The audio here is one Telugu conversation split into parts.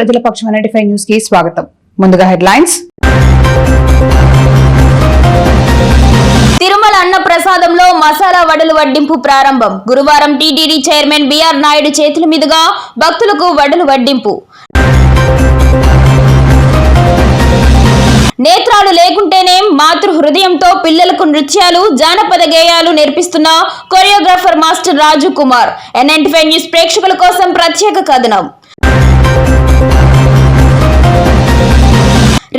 ప్రజల పక్షం ఫైవ్ న్యూస్కి స్వాగతం. ముందుగా హెడ్లైన్స్. తిరుమల అన్న ప్రసాదంలో మసాలా వడలు వడ్డింపు ప్రారంభం. గురువారం టీటీడీ చైర్మన్ బిఆర్ నాయుడు చేతుల మీదుగా భక్తులకు వడలు వడ్డింపు. నేత్రాలు లేకుంటేనే మాతృ హృదయంతో పిల్లలకు నృత్యాలు జానపద గేయాలు నేర్పిస్తున్న choreographer master Raju Kumar. NNT news ప్రేక్షకుల కోసం ప్రత్యేక కథనం.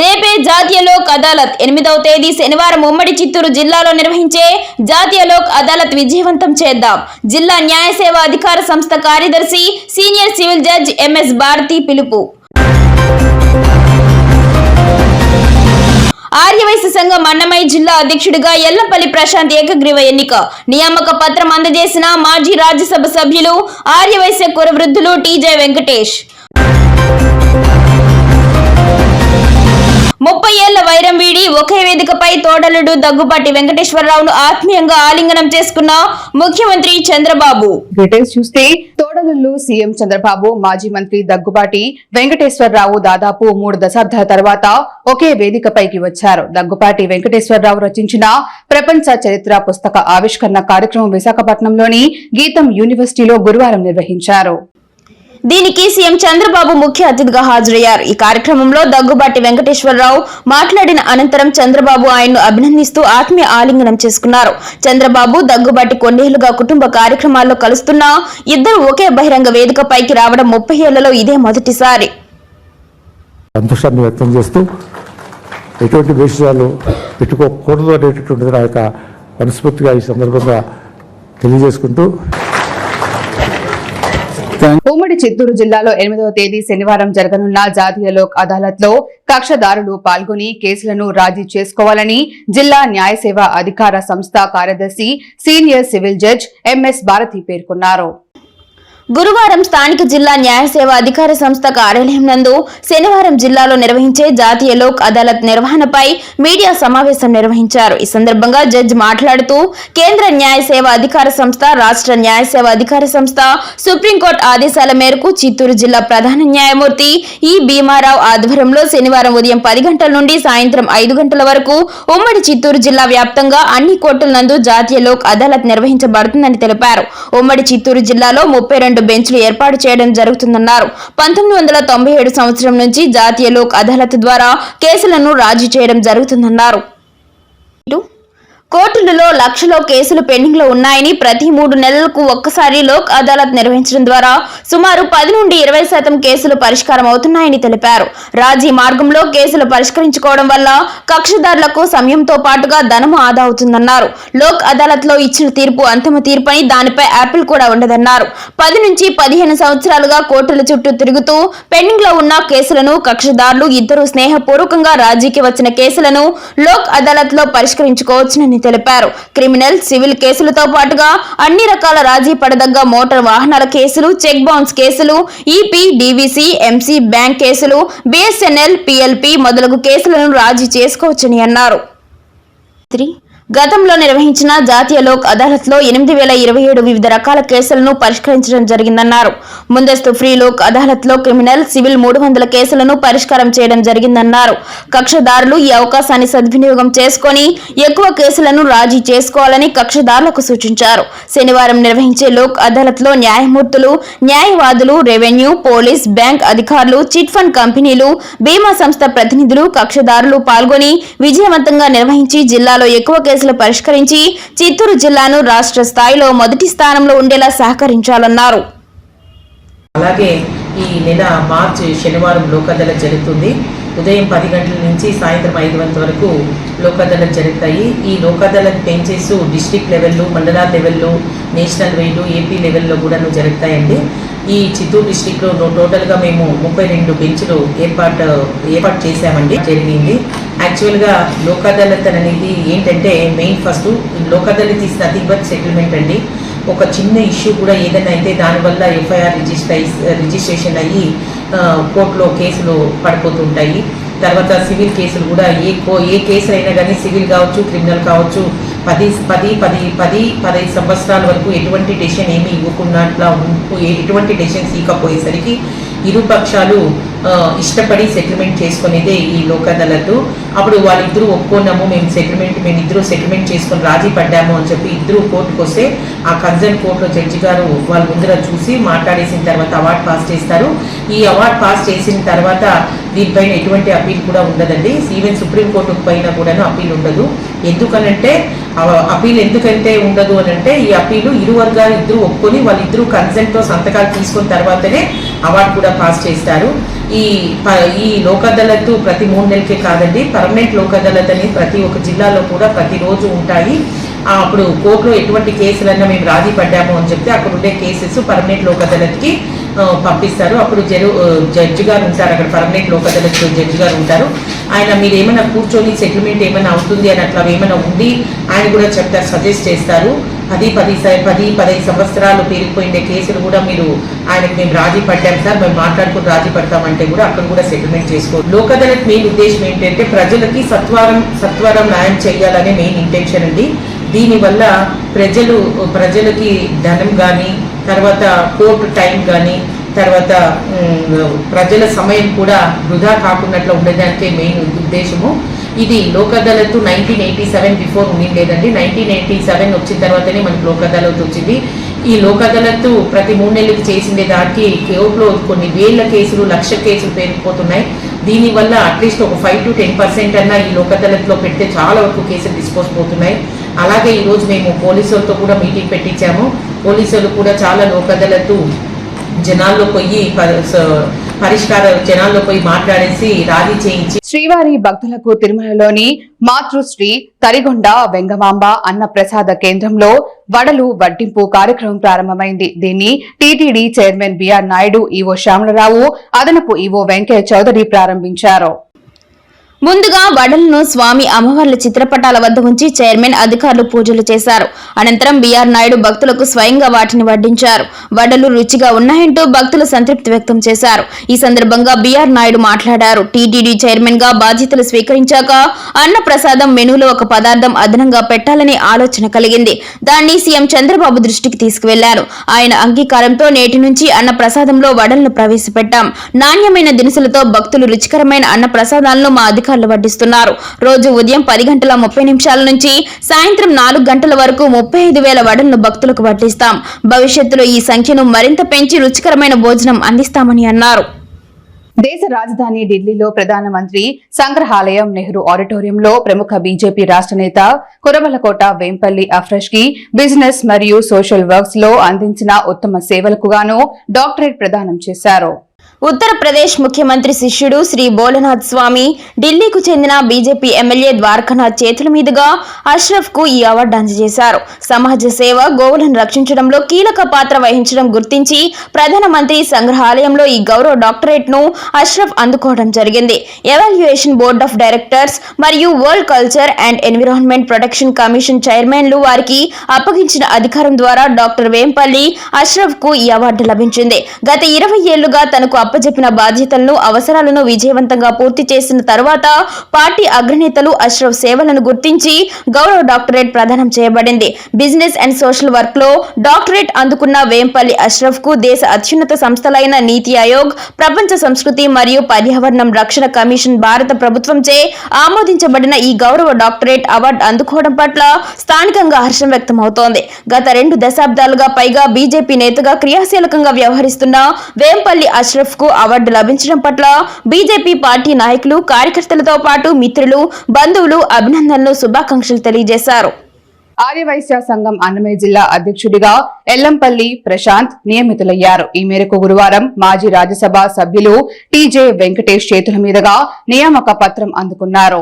రేపే జాతీయ లోక్ అదాలత్. ఎనిమిదవ తేదీ శనివారం ఉమ్మడి చిత్తూరు జిల్లాలో నిర్వహించే జాతీయ లోక్ అదాలత్ విజయవంతం చేద్దాం. జిల్లా న్యాయ సేవా అధికార సంస్థ కార్యదర్శి senior civil judge MS Bharathi పిలుపు. ఆర్యవైశ్య సంఘం అన్నమయ్య జిల్లా అధ్యక్షుడిగా ఎల్లంపల్లి ప్రశాంత్ ఏకగ్రీవ ఎన్నిక. నియామక పత్రం అందజేసిన మాజీ రాజ్యసభ సభ్యులు ఆర్యవైశ్య కురవృద్ధులు టీజే వెంకటేష్. ముప్పై ఏళ్ళ వైరం వీడి ఒకే వేదికపై తోడలుడు దగ్గుపాటి వెంకటేశ్వరరావును ఆత్మీయంగా ఆలింగనం చేసుకున్న ముఖ్యమంత్రి చంద్రబాబు. డీటెయిల్స్ చూస్తే తోడలుల్లు సీఎం చంద్రబాబు మాజీ మంత్రి దగ్గుబాటి వెంకటేశ్వరరావు దాదాపు మూడు దశాబ్దాల తర్వాత ఒకే వేదికపైకి వచ్చారు. దగ్గుపాటి వెంకటేశ్వరరావు రచించిన ప్రపంచ చరిత్ర పుస్తక ఆవిష్కరణ కార్యక్రమం విశాఖపట్నంలోని గీతం యూనివర్సిటీలో గురువారం నిర్వహించారు. దీనికి సీఎం చంద్రబాబు ముఖ్య అతిథిగా హాజరయ్యారు. ఈ కార్యక్రమంలో దగ్గుబాటి వెంకటేశ్వరరావు మాట్లాడిన అనంతరం చంద్రబాబు ఆయన్ను అభినందిస్తూ ఆత్మీయ ఆలింగనం చేసుకున్నారు. చంద్రబాబు దగ్గుబాటి కొన్నేళ్ళుగా కుటుంబ కార్యక్రమాల్లో కలుస్తున్నా ఇద్దరు ఒకే బహిరంగ వేదికపైకి రావడం ముప్పై ఏళ్ళలో ఇదే మొదటిసారి. సంతోషాన్ని వ్యక్తం చేస్తూ ఎటువంటి విషయాలు పెట్టుకోకూడదు అనేటటువంటిది నా యొక్క మనస్ఫూర్తిగా ఈ సందర్భంగా తెలియజేసుకుంటూ ఉమ్మడి చిత్తూరు జిల్లాలో ఎనిమిదవ తేదీ శనివారం జరగనున్న జాతీయ లోక్ అదాలత్లో కక్షదారులు పాల్గొని కేసులను రాజీ చేసుకోవాలని జిల్లా న్యాయ సేవ అధికార సంస్థ కార్యదర్శి senior civil judge MS Bharathi పేర్కొన్నారు. గురువారం స్థానిక జిల్లా న్యాయ సేవ అధికార సంస్థ కార్యాలయం నందు శనివారం జిల్లాలో నిర్వహించే జాతీయ లోక్ అదాలత్ నిర్వహణపై మీడియా సమావేశం నిర్వహించారు. ఈ సందర్భంగా జడ్జి మాట్లాడుతూ కేంద్ర న్యాయ సేవ అధికార సంస్థ రాష్ట్ర న్యాయ సేవ అధికార సంస్థ సుప్రీంకోర్టు ఆదేశాల మేరకు చిత్తూరు జిల్లా ప్రధాన న్యాయమూర్తి ఈ భీమారావు ఆధ్వర్యంలో శనివారం ఉదయం పది గంటల నుండి సాయంత్రం ఐదు గంటల వరకు ఉమ్మడి చిత్తూరు జిల్లా వ్యాప్తంగా అన్ని కోర్టుల నందు జాతీయ లోక్ అదాలత్ నిర్వహించబడుతుందని తెలిపారు. ఉమ్మడి చిత్తూరు జిల్లాలో ముప్పై రెండు బెంచ్లు ఏర్పాటు చేయడం జరుగుతుందన్నారు. పంతొమ్మిది వందల తొంభై ఏడు సంవత్సరం నుంచి జాతీయ లోక్ అదాలత్ ద్వారా కేసులను రాజీ చేయడం జరుగుతుందన్నారు. కోర్టులలో లక్షలో కేసులు పెండింగ్లో ఉన్నాయని ప్రతి మూడు నెలలకు ఒక్కసారి లోక్ అదాలత్ నిర్వహించడం ద్వారా సుమారు పది నుండి ఇరవై శాతం కేసులు పరిష్కారం అవుతున్నాయని తెలిపారు. రాజీ మార్గంలో కేసులు పరిష్కరించుకోవడం వల్ల కక్షదారులకు సమయంతో పాటుగా ధనము ఆదా అవుతుందన్నారు. లోక్ అదాలత్లో ఇచ్చిన తీర్పు అంతిమ తీర్పని దానిపై యాపిల్ కూడా ఉండదన్నారు. పది నుంచి పదిహేను సంవత్సరాలుగా కోర్టుల చుట్టూ తిరుగుతూ పెండింగ్లో ఉన్న కేసులను కక్షదారులు ఇద్దరు స్నేహపూర్వకంగా రాజీకి వచ్చిన కేసులను లోక్ అదాలత్లో పరిష్కరించుకోవచ్చునని తెలిపారు. క్రిమినల్ సివిల్ కేసులతో పాటుగా అన్ని రకాల రాజీ పడదగ్గ మోటార్ వాహనాల కేసులు చెక్ బౌన్స్ కేసులు ఈపీ డీవీసీ ఎంసీ బ్యాంక్ కేసులు బిఎస్ఎన్ఎల్ పిఎల్పి మొదలగు కేసులను రాజీ చేసుకోవచ్చని అన్నారు. త్రీ గతంలో నిర్వహించిన జాతీయ లోక్ అదాలత్లో ఎనిమిది వేల ఇరవై ఏడు వివిధ రకాల కేసులను పరిష్కరించడం జరిగిందన్నారు. ముందస్తు ఫ్రీ లోక్ అదాలత్లో క్రిమినల్ సివిల్ మూడు వందల కేసులను పరిష్కారం చేయడం జరిగిందన్నారు. కక్షదారులు ఈ అవకాశాన్ని సద్వినియోగం చేసుకొని ఎక్కువ కేసులను రాజీ చేసుకోవాలని కక్షదారులకు సూచించారు. శనివారం నిర్వహించే లోక్ అదాలత్లో న్యాయమూర్తులు న్యాయవాదులు రెవెన్యూ పోలీస్ బ్యాంక్ అధికారులు చిట్ ఫండ్ కంపెనీలు బీమా సంస్థ ప్రతినిధులు కక్షదారులు పాల్గొని విజయవంతంగా నిర్వహించి జిల్లాలో ఎక్కువ కేసులు పరిష్కరించి చిత్తూరు జిల్లాను రాష్ట్ర స్థాయిలో మొదటి స్థానంలో ఉండేలా సహకరించాలన్నారు. అలాగే ఈ నెల మార్చి శనివారం లోకదళ జరుగుతుంది. ఉదయం పది గంటల నుంచి సాయంత్రం ఐదు గంటల వరకు లోకదళ జరుగుతాయి. ఈ లోక్ అదాలత్ బెంచెస్ లెవెల్లో మండల లెవెల్లో నేషనల్ వేలు ఏపీ లెవెల్లో కూడా జరుగుతాయండి. ఈ చిత్తూరు డిస్టిక్లో టోటల్గా మేము ముప్పై రెండు బెంచ్లు ఏర్పాటు ఏర్పాటు చేశామండి. జరిగింది. యాక్చువల్గా లోకాదాలత్ అనేది ఏంటంటే main first Lok Adalat is nothing but settlement అండి. ఒక చిన్న ఇష్యూ కూడా ఏదైనా అయితే దానివల్ల ఎఫ్ఐఆర్ రిజిస్టర్ రిజిస్ట్రేషన్ అయ్యి కోర్టులో కేసులు పడిపోతుంటాయి. తర్వాత సివిల్ కేసులు కూడా ఏ కో ఏ కేసులు అయినా కానీ సివిల్ కావచ్చు క్రిమినల్ కావచ్చు పది పది పది పది పదహైదు సంవత్సరాల వరకు ఎటువంటి డెసిషన్ ఏమీ ఇవ్వకుండా ఎటువంటి డెసిషన్స్ ఇవ్వకపోయేసరికి ఇరుపక్షాలు ఇష్టపడి సెటిల్మెంట్ చేసుకునేదే ఈ లోక్ అదాలత్ అప్పుడు వాళ్ళిద్దరూ ఒప్పుకున్నాము మేము సెటిల్మెంట్ మేము ఇద్దరు సెటిల్మెంట్ చేసుకొని రాజీ పడ్డాము అని చెప్పి ఇద్దరు కోర్టుకు వస్తే ఆ కన్సర్న్ కోర్టులో జడ్జి గారు వాళ్ళ ముందర చూసి మాట్లాడేసిన తర్వాత అవార్డు పాస్ చేస్తారు. ఈ అవార్డు పాస్ చేసిన తర్వాత దీనిపైన ఎటువంటి అప్పీల్ కూడా ఉండదండి. ఈవెన్ సుప్రీంకోర్టు పైన కూడాను అప్పీల్ ఉండదు. ఎందుకనంటే అప్పీల్ ఎందుకంటే ఉండదు అని అంటే ఈ అప్పీలు ఇరు వర్గాలు ఇద్దరు ఒప్పుకొని వాళ్ళిద్దరూ కన్సెంట్తో సంతకాలు తీసుకున్న తర్వాతనే అవార్డు కూడా పాస్ చేస్తారు. ఈ ప- ఈ లోక్ అదాలత్ ప్రతి మూడు నెలలకే కాదండి పర్మనెంట్ లోక్ అదాలత్ అనేది ప్రతి ఒక్క జిల్లాలో కూడా ప్రతిరోజు ఉంటాయి. అప్పుడు కోర్టులో ఎటువంటి కేసులన్నా మేము రాజీ పడ్డాము అని చెప్తే అక్కడ ఉండే కేసెస్ పర్మనెంట్ లోక్ అదాలత్కి పంపిస్తారు. అప్పుడు జరు జడ్జి గారు ఉంటారు. అక్కడ పర్మనెంట్ లోక్ అదాలత్ జడ్జి గారు ఉంటారు. ఆయన మీరు ఏమైనా కూర్చొని సెటిల్మెంట్ ఏమైనా అవుతుంది అని అట్లా ఏమైనా ఉండి ఆయన కూడా చెప్తారు సజెస్ట్ చేస్తారు. పది పది స- పది పదహైదు సంవత్సరాలు పేరుకుపోయిండే కేసులు కూడా మీరు ఆయనకు మేము రాజీ పడ్డాం సార్. మేము మాట్లాడుకుని రాజీ పడతామంటే కూడా అక్కడ కూడా సెటిల్మెంట్ చేసుకో లోక్ అదాలత్ మెయిన్ ఉద్దేశం ఏంటంటే ప్రజలకి సత్వరం సత్వరం న్యాయం చేయాలనే మెయిన్ ఇంటెన్షన్ అండి. దీనివల్ల ప్రజలు ప్రజలకి ధనం కానీ తర్వాత కోర్టు టైం కానీ తర్వాత ప్రజల సమయం కూడా వృధా కాకున్నట్లు ఉండడానికి మెయిన్ ఉద్దేశము. ఇది Lok Adalat nineteen eighty seven before ఉండిండేదండి. Nineteen eighty seven వచ్చిన తర్వాతనే మనకి లోక్ అదాలత్ వచ్చింది. ఈ లోక్ అదాలత్ ప్రతి మూడు నెలలకు చేసిండే దానికి కోర్టులో కొన్ని వేల కేసులు లక్ష కేసులు పేరుకుపోతున్నాయి. దీనివల్ల అట్లీస్ట్ ఒక ఫైవ్ టు టెన్ పర్సెంట్ అన్న ఈ లోక్ అదాలత్లో పెడితే చాలా వరకు కేసులు డిస్పోజ్ పోతున్నాయి. అలాగే ఈరోజు మేము పోలీసులతో కూడా మీటింగ్ పెట్టించాము. పోలీసులు కూడా చాలా లోక్ అదాలత్ జనాల్లో పోయి ప- స- పరిష్కార జనాల్లో పోయి మాట్లాడేసి రాజీ చేయించి శ్రీవారి భక్తులకు తిరుమలలోని మాతృశ్రీ తరిగొండ వెంగమాంబ అన్న ప్రసాద కేంద్రంలో వడలు వడ్డింపు కార్యక్రమం ప్రారంభమైంది. దీన్ని TTD chairman BR Naidu EO Syamala Rao అదనపు ఈవో వెంకయ్య చౌదరి ప్రారంభించారు. ముందుగా వడలను స్వామి అమ్మవార్ల చిత్రపటాల వద్ద ఉంచి చైర్మన్ అధికారులు పూజలు చేశారు. అనంతరం బీఆర్ నాయుడు భక్తులకు స్వయంగా వాటిని వడ్డించారు. వడలు రుచిగా ఉన్నాయంటూ భక్తులు సంతృప్తి వ్యక్తం చేశారు. ఈ సందర్భంగా బీఆర్ నాయుడు మాట్లాడారు. టీటీడీ చైర్మన్గా బాధ్యతలు స్వీకరించాక అన్న ప్రసాదం మెనూలో ఒక పదార్థం అదనంగా పెట్టాలనే ఆలోచన కలిగింది. దాన్ని సీఎం చంద్రబాబు దృష్టికి తీసుకువెళ్ళారు. ఆయన అంగీకారంతో నేటి నుంచి అన్న ప్రసాదంలో వడలను ప్రవేశపెట్టాం. నాణ్యమైన దినుసులతో భక్తులు రుచికరమైన అన్న ప్రసాదాలను మా అధికారులు వడ్డిస్తున్నారు. రోజు ఉదయం పది గంటల ముప్పై నిమిషాల నుంచి సాయంత్రం నాలుగు గంటల వరకు ముప్పై ఐదు వేల వడలను భక్తులకు వడ్డిస్తాం. భవిష్యత్తులో ఈ సంఖ్యను మరింత పెంచి రుచికరమైన భోజనం అందిస్తామని అన్నారు. దేశ రాజధాని ఢిల్లీలో ప్రధానమంత్రి సంగ్రహాలయం నెహ్రూ ఆడిటోరియంలో ప్రముఖ బీజేపీ రాష్ట్ర నేత కురవలకోట వేంపల్లి అఫ్రష్కి బిజినెస్ మరియు సోషల్ వర్క్స్లో అందించిన ఉత్తమ సేవలకు గాను డాక్టరేట్ ప్రదానం చేశారు. ఉత్తరప్రదేశ్ ముఖ్యమంత్రి శిష్యుడు శ్రీ భోలనాథ్ స్వామి ఢిల్లీకు చెందిన బీజేపీ ఎమ్మెల్యే ద్వారకానాథ్ చేతుల మీదుగా అష్రఫ్కు ఈ అవార్డు అందజేశారు. సమాజ సేవ గోవులను రక్షించడంలో కీలక పాత్ర వహించడం గుర్తించి ప్రధానమంత్రి సంగ్రహాలయంలో ఈ గౌరవ డాక్టరేట్ను అష్రఫ్ అందుకోవడం జరిగింది. ఎవాల్యుయేషన్ బోర్డ్ ఆఫ్ డైరెక్టర్స్ మరియు world culture and environment protection commission చైర్మన్లు వారికి అప్పగించిన అధికారం ద్వారా డాక్టర్ వేంపల్లి అష్రఫ్కు ఈ అవార్డు లభించింది. గత ఇరవై ఏళ్ళుగా తనకు అప్పజెప్పిన బాధ్యతలను అవసరాలను విజయవంతంగా పూర్తి చేసిన తర్వాత పార్టీ అగ్రనేతలు అష్రఫ్ సేవలను గుర్తించి గౌరవ డాక్టరేట్ ప్రదానం చేయబడింది. బిజినెస్ అండ్ సోషల్ వర్క్లో డాక్టరేట్ అందుకున్న వేంపల్లి అష్రఫ్కు దేశ అత్యున్నత సంస్థలైన నీతి ఆయోగ్ ప్రపంచ సంస్కృతి మరియు పర్యావరణం రక్షణ కమిషన్ భారత ప్రభుత్వంచే ఆమోదించబడిన ఈ గౌరవ డాక్టరేట్ అవార్డు అందుకోవడం పట్ల స్థానికంగా హర్షం వ్యక్తమవుతోంది. గత రెండు దశాబ్దాలుగా పైగా బీజేపీ నేతగా క్రియాశీలకంగా వ్యవహరిస్తున్న వేంపల్లి అష్రఫ్ కు అవార్డు లభించడం పట్ల బీజేపీ పార్టీ నాయకులు కార్యకర్తలతో పాటు మిత్రులు బంధువులు అభినందనలు శుభాకాంక్షలు తెలియజేశారు. ఆర్యవైశ్య సంఘం అన్నమయ్య జిల్లా అధ్యక్షుడిగా ఎల్లంపల్లి ప్రశాంత్ నియమితులయ్యారు. ఈ మేరకు గురువారం మాజీ రాజ్యసభ సభ్యులు టీజే వెంకటేష్ చేతుల మీదుగా నియామక పత్రం అందుకున్నారు.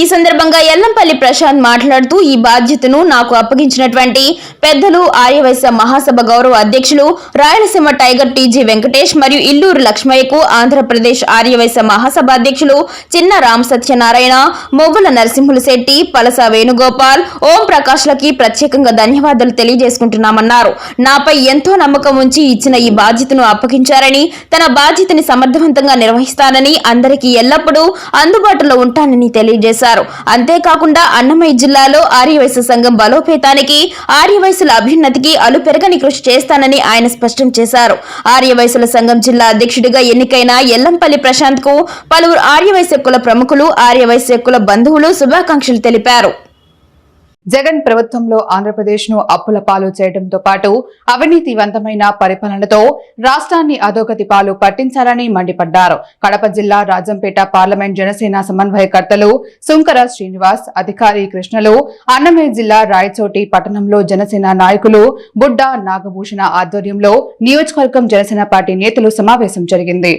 ఈ సందర్భంగా ఎల్లంపల్లి ప్రశాంత్ మాట్లాడుతూ ఈ బాధ్యతను నాకు అప్పగించినటువంటి పెద్దలు ఆర్యవైశ్య మహాసభ గౌరవ అధ్యక్షులు రాయలసీమ టైగర్ టీజీ వెంకటేష్ మరియు ఇల్లూరు లక్ష్మయ్యకు ఆంధ్రప్రదేశ్ ఆర్యవైశ్య మహాసభ అధ్యక్షులు చిన్న రామ్ సత్యనారాయణ మొగ్గుల నరసింహులు శెట్టి పలస వేణుగోపాల్ ఓం ప్రకాష్ లకి ప్రత్యేకంగా ధన్యవాదాలు తెలియజేసుకుంటున్నామన్నారు. నాపై ఎంతో నమ్మకం ఉంచి ఇచ్చిన ఈ బాధ్యతను అప్పగించారని తన బాధ్యతని సమర్థవంతంగా నిర్వహిస్తానని అందరికీ ఎల్లప్పుడూ అందుబాటులో ఉంటానని తెలియజేశారు. చేశారు. అంతేకాకుండా అన్నమయ్య జిల్లాలో ఆర్యవైశ్య సంఘం బలోపేతానికి ఆర్యవైశ్యుల అభ్యున్నతికి అలు పెరగని కృషి చేస్తానని ఆయన స్పష్టం చేశారు. ఆర్యవైశ్యుల సంఘం జిల్లా అధ్యక్షుడిగా ఎన్నికైన ఎల్లంపల్లి ప్రశాంత్కు పలువురు ఆర్యవైశ్య కుల ప్రముఖులు ఆర్యవైశ్య కుల బంధువులు శుభాకాంక్షలు తెలిపారు. జగన్ ప్రభుత్వంలో ఆంధ్రప్రదేశ్ను అప్పుల పాలు చేయడంతో పాటు అవినీతివంతమైన పరిపాలనతో రాష్ట్రాన్ని అధోగతి పాలు పట్టించాలని మండిపడ్డారు. కడప జిల్లా రాజంపేట పార్లమెంట్ జనసేన సమన్వయకర్తలు సుంకర శ్రీనివాస్ అధికారి కృష్ణలు అన్నమయ్య జిల్లా రాయచోటి పట్టణంలో జనసేన నాయకులు బుడ్డ నాగభూషణ ఆధ్వర్యంలో నియోజకవర్గం జనసేన పార్టీ నేతలు సమావేశం జరిగింది.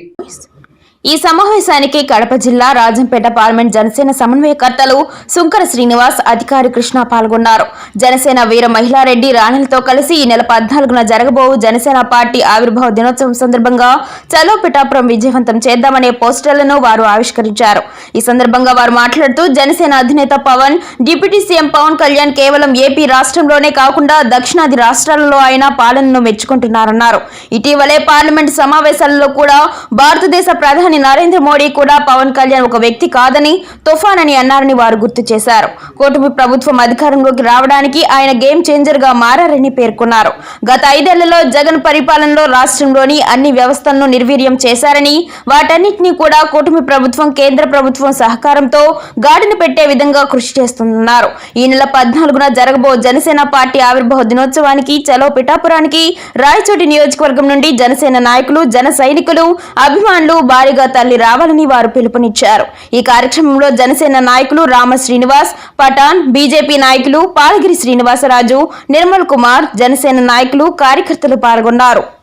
ఈ సమావేశానికి కడప జిల్లా రాజంపేట పార్లమెంట్ జనసేన సమన్వయకర్తలు సుంకర శ్రీనివాస్ అధికారి కృష్ణ పాల్గొన్నారు. జనసేన వీర మహిళారెడ్డి రాణిలతో కలిసి ఈ నెల పద్నాలుగున జరగబోవు జనసేన పార్టీ ఆవిర్భావ దినోత్సవం సందర్భంగా చలో పిఠాపురం విజయవంతం చేద్దామనే పోస్టర్లను వారు ఆవిష్కరించారు. ఈ సందర్భంగా వారు మాట్లాడుతూ జనసేన అధినేత పవన్ డిప్యూటీ సీఎం పవన్ కళ్యాణ్ కేవలం ఏపీ రాష్ట్రంలోనే కాకుండా దక్షిణాది రాష్ట్రాలలో ఆయన పాలనను మెచ్చుకుంటున్నారన్నారు. ఇటీవలే పార్లమెంట్ సమావేశాలలో కూడా భారతదేశ ప్రధాని ప్రధాని నరేంద్ర మోడీ కూడా పవన్ కళ్యాణ్ ఒక వ్యక్తి కాదని తుఫాన్ అని అన్నారని వారు గుర్తు చేశారు. కూటమి ప్రభుత్వం అధికారంలోకి రావడానికి ఆయన గేమ్ చేంజర్గా మారని పేర్కొన్నారు. గత ఐదేళ్ళలో జగన్ పరిపాలనలో రాష్ట్రంలోని అన్ని వ్యవస్థలను నిర్వీర్యం చేశారని వాటన్నిటినీ కూడా కూటమి ప్రభుత్వం కేంద్ర ప్రభుత్వం సహకారంతో గాడిని పెట్టే విధంగా కృషి చేస్తున్నారు. ఈ నెల పద్నాలుగున జరగబో జనసేన పార్టీ ఆవిర్భావ దినోత్సవానికి చలో పిఠాపురానికి రాయచోటి నియోజకవర్గం నుండి జనసేన నాయకులు జన సైనికులు అభిమానులు భారీగా తల్లి రావాలని వారు పిలుపునిచ్చారు. ఈ కార్యక్రమంలో జనసేన నాయకులు రామ శ్రీనివాస్ పఠాన్ బీజేపీ నాయకులు పాలగిరి శ్రీనివాసరాజు నిర్మల్ కుమార్ జనసేన నాయకులు కార్యకర్తలు పాల్గొన్నారు.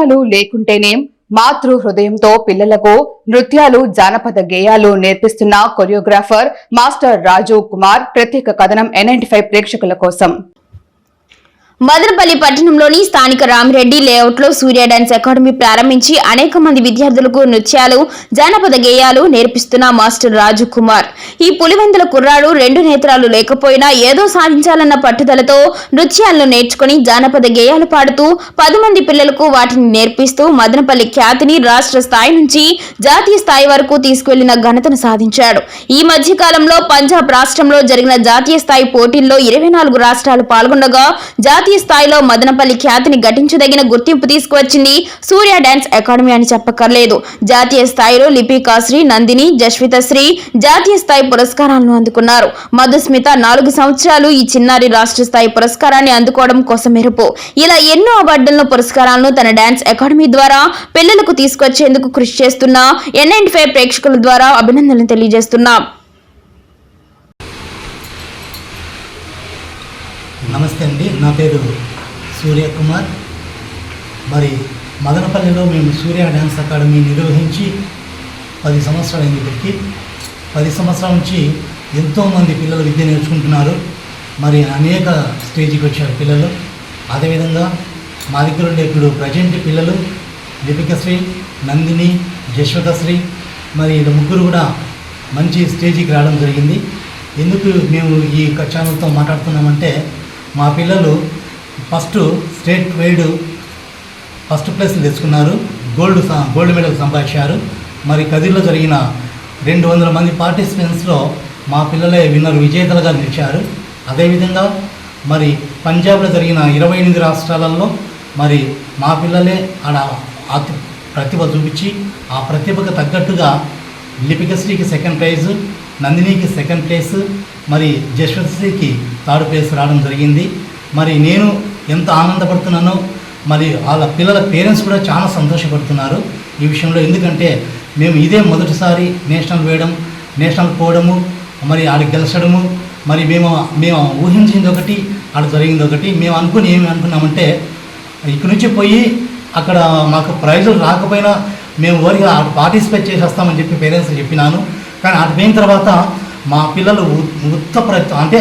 నృత్యాలు లేకుంటేనేం మాతృ హృదయంతో పిల్లలకు నృత్యాలు జానపద గేయాలు నేర్పిస్తున్న కొరియోగ్రాఫర్ మాస్టర్ రాజు కుమార్ ప్రత్యేక కథనం ఎన్ఎన్టీ ఫైవ్ ప్రేక్షకుల కోసం. మదనపల్లి పట్టణంలోని స్థానిక రామిరెడ్డి లేఅవుట్లో సూర్య డాన్స్ అకాడమీ ప్రారంభించి అనేక మంది విద్యార్థులకు నృత్యాలు జానపద గేయాలు నేర్పిస్తున్న మాస్టర్ రాజు కుమార్. ఈ పులివెందుల కుర్రాడు రెండు నేత్రాలు లేకపోయినా ఏదో సాధించాలన్న పట్టుదలతో నృత్యాలను నేర్చుకుని జానపద గేయాలు పాడుతూ పది మంది పిల్లలకు వాటిని నేర్పిస్తూ మదనపల్లి ఖ్యాతిని రాష్ట్ర స్థాయి నుంచి జాతీయ స్థాయి వరకు తీసుకువెళ్ళిన ఘనతను సాధించాడు. ఈ మధ్య కాలంలో పంజాబ్ రాష్ట్రంలో జరిగిన జాతీయ స్థాయి పోటీల్లో ఇరవై నాలుగు రాష్ట్రాలు పాల్గొనగా జాతీయ స్థాయిలో మదనపల్లి ఖ్యాతిని ఘటించదగిన గుర్తింపు తీసుకువచ్చింది సూర్య డాన్స్ అకాడమీ అని చెప్పక్కర్లేదు. జాతీయ స్థాయిలో లిపికా శ్రీ నందిని జస్విత శ్రీ జాతీయ స్థాయి పురస్కారాలను అందుకున్నారు. మధుస్మిత నాలుగు సంవత్సరాలు ఈ చిన్నారి రాష్ట్ర స్థాయి పురస్కారాన్ని అందుకోవడం కోసం మెరుపు. ఇలా ఎన్నో అవార్డులను పురస్కారాలను తన డాన్స్ అకాడమీ ద్వారా పిల్లలకు తీసుకొచ్చేందుకు కృషి చేస్తున్న ఎన్ఎండ్ ఫైవ్ ప్రేక్షకుల ద్వారా అభినందనలు తెలియజేస్తున్నాం. నమస్తే అండి. నా పేరు సూర్యకుమార్ మరి మదనపల్లిలో మేము సూర్య డ్యాన్స్ అకాడమీ నిర్వహించి పది సంవత్సరాలు అయింది పది సంవత్సరాల నుంచి ఎంతోమంది పిల్లలు విద్య నేర్చుకుంటున్నారు. మరి అనేక స్టేజ్కి వచ్చారు పిల్లలు. అదేవిధంగా మా దగ్గర ఉండే ఇప్పుడు ప్రజెంట్ పిల్లలు శ్రీ నందిని జశ్వతశ్రీ మరి వీళ్ళ ముగ్గురు కూడా మంచి స్టేజికి రావడం జరిగింది. ఎందుకు మేము ఈ ఛానల్తో మాట్లాడుతున్నామంటే మా పిల్లలు first state wide first place తెచ్చుకున్నారు. గోల్డ్ గోల్డ్ మెడల్ సంపాదించారు. మరి కదిర్లో జరిగిన రెండు వందల మంది పార్టిసిపెంట్స్లో మా పిల్లలే విన్నర్ విజేతలుగా నిలిచారు. అదేవిధంగా మరి పంజాబ్లో జరిగిన ఇరవై ఎనిమిది రాష్ట్రాలలో మరి మా పిల్లలే ఆడ ప్రతిభ చూపించి ఆ ప్రతిభకు తగ్గట్టుగా లిపికశ్రీకి సెకండ్ ప్రైజ్ నందినికి సెకండ్ ప్లేస్ మరి జశ్వశ్రీకి థర్డ్ ప్లేస్ రావడం జరిగింది. మరి నేను ఎంత ఆనందపడుతున్నానో మరి వాళ్ళ పిల్లల పేరెంట్స్ కూడా చాలా సంతోషపడుతున్నారు ఈ విషయంలో. ఎందుకంటే మేము ఇదే మొదటిసారి నేషనల్ వేయడం నేషనల్ పోవడము మరి ఆడ గెలిచడము మరి మేము మేము ఊహించింది ఒకటి ఆడ జరిగింది ఒకటి. మేము అనుకుని ఏమి అనుకున్నామంటే ఇక్కడి నుంచి పోయి అక్కడ మాకు ప్రైజులు రాకపోయినా మేము ఓరిగా పార్టిసిపేట్ చేసేస్తామని చెప్పి పేరెంట్స్ చెప్పినాను. కానీ ఆడ తర్వాత మా పిల్లలు ఉత్త ప్ర అంటే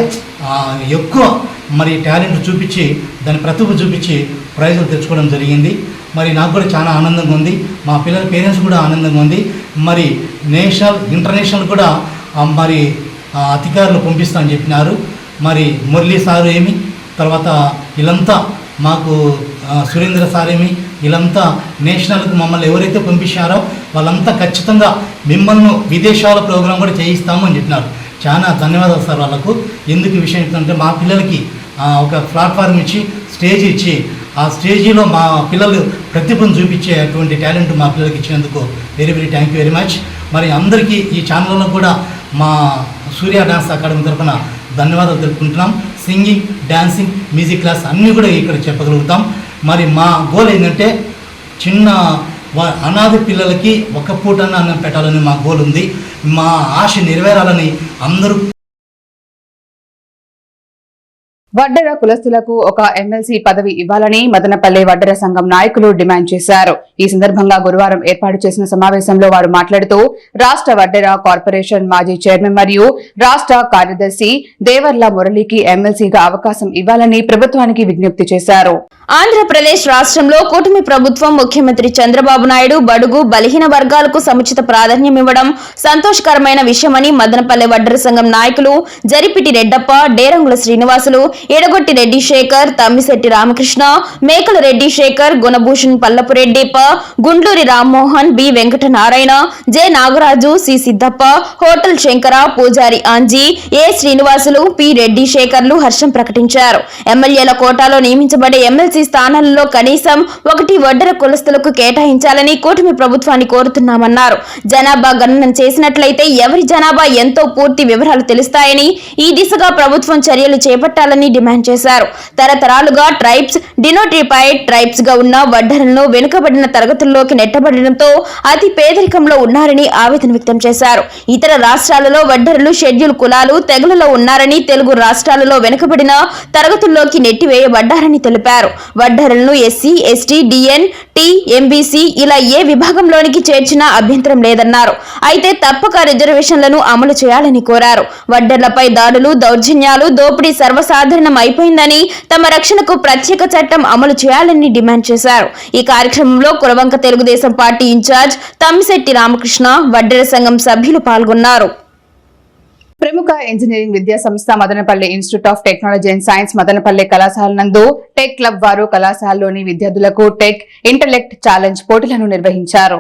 ఎక్కువ మరి టాలెంట్ చూపించి దాని ప్రతిభ చూపించి ప్రైజులు తెచ్చుకోవడం జరిగింది. మరి నాకు కూడా చాలా ఆనందంగా ఉంది. మా పిల్లల పేరెంట్స్ కూడా ఆనందంగా ఉంది. మరి నేషనల్ ఇంటర్నేషనల్ కూడా మరి అధికారులు పంపిస్తామని చెప్పినారు. మరి మురళీ సారు ఏమి తర్వాత వీళ్ళంతా మాకు సురేంద్ర సారేమి వీళ్ళంతా నేషనల్కి మమ్మల్ని ఎవరైతే పంపించారో వాళ్ళంతా ఖచ్చితంగా మిమ్మల్ని విదేశాల ప్రోగ్రాం కూడా చేయిస్తాము అని చెప్పినారు. చాలా ధన్యవాదాలు సార్ వాళ్ళకు. ఎందుకు విషయం ఏంటంటే మా పిల్లలకి ఒక ప్లాట్ఫామ్ ఇచ్చి స్టేజ్ ఇచ్చి ఆ స్టేజీలో మా పిల్లలు ప్రతిభను చూపించే అటువంటి టాలెంట్ మా పిల్లలకి ఇచ్చినందుకు very very thank you very much మరి అందరికీ ఈ ఛానల్లో కూడా మా సూర్య డాన్స్ అకాడమీ తరఫున ధన్యవాదాలు తెలుపుకుంటున్నాం. సింగింగ్ డ్యాన్సింగ్ మ్యూజిక్ క్లాస్ అన్నీ కూడా ఇక్కడ చెప్పగలుగుతాం. మరి మా గోల్ ఏంటంటే చిన్న వా- అనాథ పిల్లలకి ఒక పూటన్న అన్నం పెట్టాలని మా గోల్ ఉంది మా ఆశ నెరవేరాలని అందరూ వడ్డెర కులస్తులకు ఒక ఎమ్మెల్సీ పదవి ఇవ్వాలని మదనపల్లె వడ్డెర సంఘం నాయకులు డిమాండ్ చేశారు. ఈ సందర్భంగా గురువారం ఏర్పాటు చేసిన సమావేశంలో వారు మాట్లాడుతూ రాష్ట్ర వడ్డెర కార్పొరేషన్ మాజీ చైర్మన్ మరియు రాష్ట్ర కార్యదర్శి దేవర్ల మురళికి ఎమ్మెల్సీగా అవకాశం ఇవ్వాలని ప్రభుత్వానికి విజ్ఞప్తి చేశారు. ఆంధ్రప్రదేశ్ రాష్ట్రంలో కూటమి ప్రభుత్వం ముఖ్యమంత్రి చంద్రబాబు నాయుడు బడుగు బలహీన వర్గాలకు సముచిత ప్రాధాన్యం ఇవ్వడం సంతోషకరమైన విషయమని మదనపల్లె వడ్డర సంఘం నాయకులు జరిపిటి Reddappa Derangula Srinivasulu ఎడగొట్టి Reddy Sekhar Tammisetti Ramakrishna Mekala Reddy Sekhar Gunabhushan Pallapureddappa Gundluri Rammohan B Venkatanarayana J Nagaraju C Siddappa hotel Shankara Pujari Anji A Srinivasulu P Reddy శేఖర్లు హర్షం ప్రకటించారు. ఎమ్మెల్యేల కోటాలో నియమించబడే ఎమ్మెల్సీ స్థానాలలో కనీసం ఒకటి వడ్డర కులస్తులకు కేటాయించాలని కూటమి ప్రభుత్వాన్ని కోరుతున్నామన్నారు. జనాభా గణన చేసినట్లయితే ఎవరి జనాభా ఎంతో పూర్తి వివరాలు తెలుస్తాయని ఈ దిశగా ప్రభుత్వం చర్యలు చేపట్టాలని డిమాండ్ చేశారు. తరతరాలుగా ట్రైబ్స్ డినోటిఫైడ్ ట్రైబ్స్గా ఉన్న వడ్డరలను వెనుకబడిన తరగతుల్లోకి నెట్టబడడంతో అతి పేదరికంలో ఉన్నారని ఆవేదన వ్యక్తం చేశారు. ఇతర రాష్ట్రాలలో వడ్డరలు షెడ్యూల్ కులాలు తెగలలో ఉన్నారని తెలుగు రాష్ట్రాలలో వెనుకబడిన తరగతుల్లోకి నెట్టివేయబడ్డారని తెలిపారు. వడ్డరులను SC ST DN T MBC ఇలా ఏ విభాగంలోనికి చేర్చినా అభ్యంతరం లేదన్నారు. అయితే తప్పక రిజర్వేషన్లను అమలు చేయాలని కోరారు. వడ్డర్లపై దాడులు దౌర్జన్యాలు దోపిడీ సర్వసాధారణ అయిపోయిందని తమ రక్షణకు ప్రత్యేక చట్టం అమలు చేయాలని డిమాండ్ చేశారు. ఈ కార్యక్రమంలో Kuravanka Telugu Desam party in charge Tammisetti Ramakrishna Vaddera సంఘం సభ్యులు పాల్గొన్నారు. ప్రముఖ ఇంజనీరింగ్ విద్యా సంస్థ Madanapalli institute of technology and science Madanapalle కళాశాల నందు టెక్ క్లబ్ వారు కళాశాలలోని విద్యార్థులకు టెక్ ఇంటలెక్ట్ ఛాలెంజ్ పోటీలను నిర్వహించారు.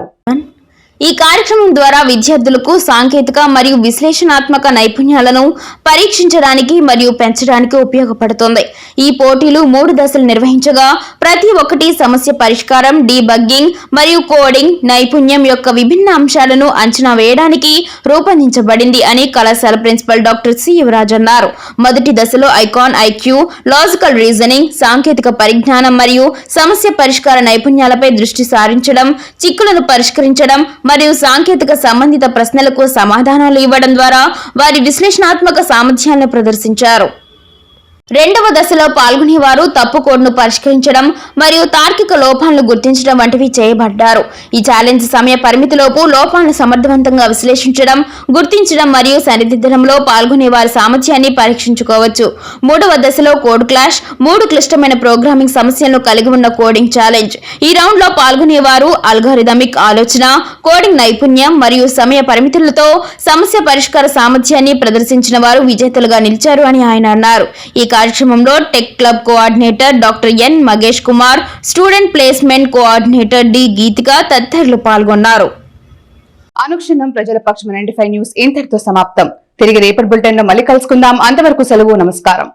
ఈ కార్యక్రమం ద్వారా విద్యార్థులకు సాంకేతిక మరియు విశ్లేషణాత్మక నైపుణ్యాలను పరీక్షించడానికి మరియు పెంచడానికి ఉపయోగపడుతుంది. ఈ పోటీలు మూడు దశలు నిర్వహించగా ప్రతి ఒక్కటి సమస్య పరిష్కారం డీబగ్గింగ్ మరియు కోడింగ్ నైపుణ్యం యొక్క విభిన్న అంశాలను అంచనా వేయడానికి రూపొందించబడింది అని కళాశాల ప్రిన్సిపల్ డాక్టర్ సి. యువరాజ్ అన్నారు. మొదటి దశలో ఐకాన్ ఐక్యూ లాజికల్ రీజనింగ్ సాంకేతిక పరిజ్ఞానం మరియు సమస్య పరిష్కార నైపుణ్యాలపై దృష్టి సారించడం చిక్కులను పరిష్కరించడం మరియు సాంకేతిక సంబంధిత ప్రశ్నలకు సమాధానాలు ఇవ్వడం ద్వారా వారి విశ్లేషణాత్మక సామర్థ్యాలను ప్రదర్శించారు. రెండవ దశలో పాల్గొనేవారు తప్పు కోడ్ను పరిష్కరించడం మరియు తార్కిక లోపాలను గుర్తించడం వంటివి చేయబడ్డారు. ఈ ఛాలెంజ్ సమయ పరిమితిలోపు లోపాలను సమర్థవంతంగా విశ్లేషించడం గుర్తించడం మరియు సరిదిద్దడంలో పాల్గొనేవారి సామర్థ్యాన్ని పరీక్షించుకోవచ్చు. మూడవ దశలో కోడ్ క్లాష్ మూడు క్లిష్టమైన ప్రోగ్రామింగ్ సమస్యలను కలిగి ఉన్న కోడింగ్ ఛాలెంజ్. ఈ రౌండ్లో పాల్గొనేవారు అల్గారిథమిక్ ఆలోచన కోడింగ్ నైపుణ్యం మరియు సమయ పరిమితులతో సమస్య పరిష్కార సామర్థ్యాన్ని ప్రదర్శించిన వారు విజేతలుగా నిలిచారు అని ఆయన అన్నారు. ఈ కార్యక్రమంలో tech club coordinator doctor N Magesh Kumar student placement coordinator D Geethika తదితరులు పాల్గొన్నారు. అనుక్షణం ప్రజల పక్షం నైన్టీ న్యూస్ ఇంతటితో సమాప్తం. తిరిగి రేపటి బులెటిన్లో మళ్ళీ కలుసుకుందాం. అంతవరకు సెలవు నమస్కారం.